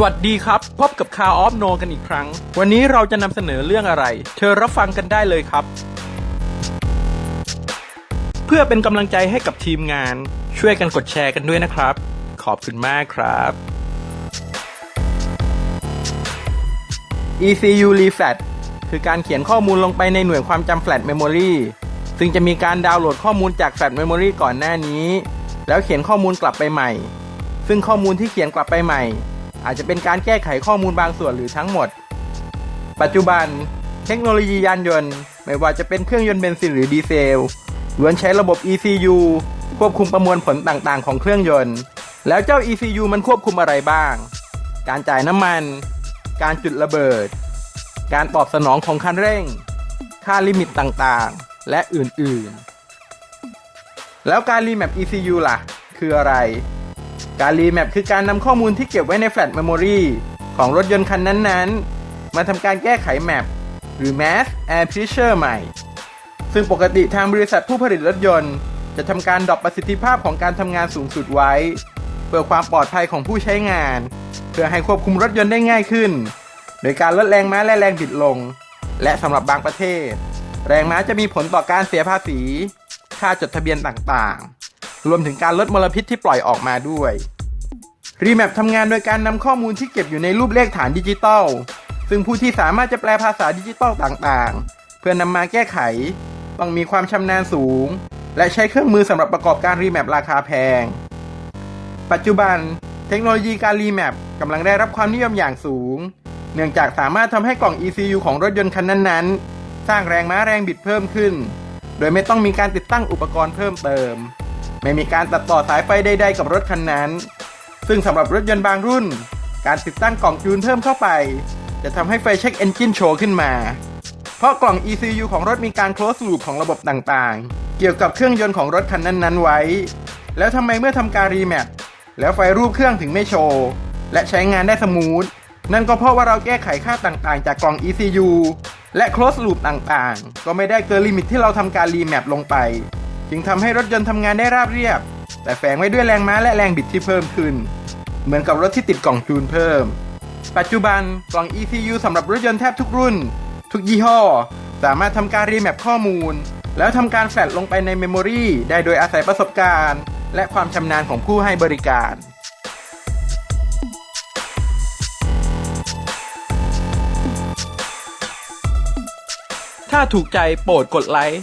สวัสดีครับ พบกับคาออฟโนกันอีกครั้ง วันนี้เราจะนำเสนอเรื่องอะไร เธอรับฟังกันได้เลยครับ เพื่อเป็นกำลังใจให้กับทีมงาน ช่วยกันกดแชร์กันด้วยนะครับ ขอบคุณมากครับ ECU Reflat คือการเขียนข้อมูลลงไปในหน่วยความจำ Flash Memory ซึ่งจะมีการดาวน์โหลดข้อมูลจาก Flash Memory ก่อนหน้านี้ แล้วเขียนข้อมูลกลับไปใหม่ ซึ่งข้อมูลที่เขียนกลับไปใหม่ อาจจะเป็นการแก้ไขข้อมูลบางส่วนหรือทั้งหมด ปัจจุบัน เทคโนโลยียานยนต์ ไม่ว่าจะเป็นเครื่องยนต์เบนซินหรือดีเซลล้วนใช้ระบบ ECU ควบคุมประมวลผลต่างๆ ของเครื่องยนต์ แล้วเจ้า ECU มันควบคุมอะไรบ้าง การจ่ายน้ำมัน การจุดระเบิด การตอบสนองของคันเร่ง ค่าลิมิตต่างๆ และอื่นๆ แล้วการรีแมป ECU ล่ะ คืออะไร การรีแมปคือการนำข้อมูลที่เก็บไว้ในแฟลชเมมโมรีของรถยนต์คันนั้นๆ มาทำการแก้ไขแมปหรือ Mass Air Pressure ใหม่ ซึ่งปกติทางบริษัทผู้ผลิตรถยนต์ จะทำการดรอปประสิทธิภาพของการทำงานสูงสุดไว้ เพื่อความปลอดภัยของผู้ใช้งาน เพื่อให้ควบคุมรถยนต์ได้ง่ายขึ้น โดยการลดแรงม้าและแรงบิดลง และสำหรับบางประเทศ แรงม้าจะมีผลต่อการเสียภาษี ค่าจดทะเบียนต่างๆ รวมถึงการลดมลพิษที่ปล่อยออกมาด้วยรีแมปทำงานโดยการนำข้อมูลที่เก็บอยู่ในรูปเลขฐานดิจิตอลซึ่งผู้ที่สามารถจะแปลภาษาดิจิตอลต่างๆ เพื่อนำมาแก้ไข ต้องมีความชำนาญสูง และใช้เครื่องมือสำหรับประกอบการรีแมปราคาแพง ปัจจุบัน เทคโนโลยีการรีแมปกำลังได้รับความนิยมอย่างสูง เนื่องจากสามารถทำให้กล่อง ECU ของรถยนต์คันนั้นๆ สร้างแรงม้าแรงบิดเพิ่มขึ้น โดยไม่ต้องมีการติดตั้งอุปกรณ์เพิ่มเติม ไม่มีการตัดต่อสายไฟใดๆกับรถคันนั้น ซึ่งสำหรับรถยนต์บางรุ่น การติดตั้งกล่องจูนเพิ่มเข้าไป จะทำให้ไฟเช็คเอนจินโชว์ขึ้นมา เพราะกล่อง ECU ของรถมีการ close loop ของระบบต่างๆ เกี่ยวกับเครื่องยนต์ของรถคันนั้นๆไว้ แล้วทำไมเมื่อทำการรีแมปแล้วไฟรูปเครื่องถึงไม่โชว์ และใช้งานได้สมูทนั่นก็เพราะว่าเราแก้ไขค่าต่างๆ จากกล่อง ECU และ close loop ต่างๆ ก็ไม่ได้เกินลิมิตที่เราทำการรีแมปลงไป จึงทำให้รถยนต์ทำงานได้ราบเรียบ แต่แฝงไว้ด้วยแรงม้าและแรงบิดที่เพิ่มขึ้น เหมือนกับรถที่ติดกล่องจูนเพิ่ม ปัจจุบันกล่อง ECU สำหรับรถยนต์แทบทุกรุ่น ทุกยี่ห้อ สามารถทำการรีแมปข้อมูล แล้วทำการแฟลชลงไปในเมมโมรีได้โดยอาศัยประสบการณ์ และความชำนาญของผู้ให้บริการถ้าถูกใจโปรดกดไลค์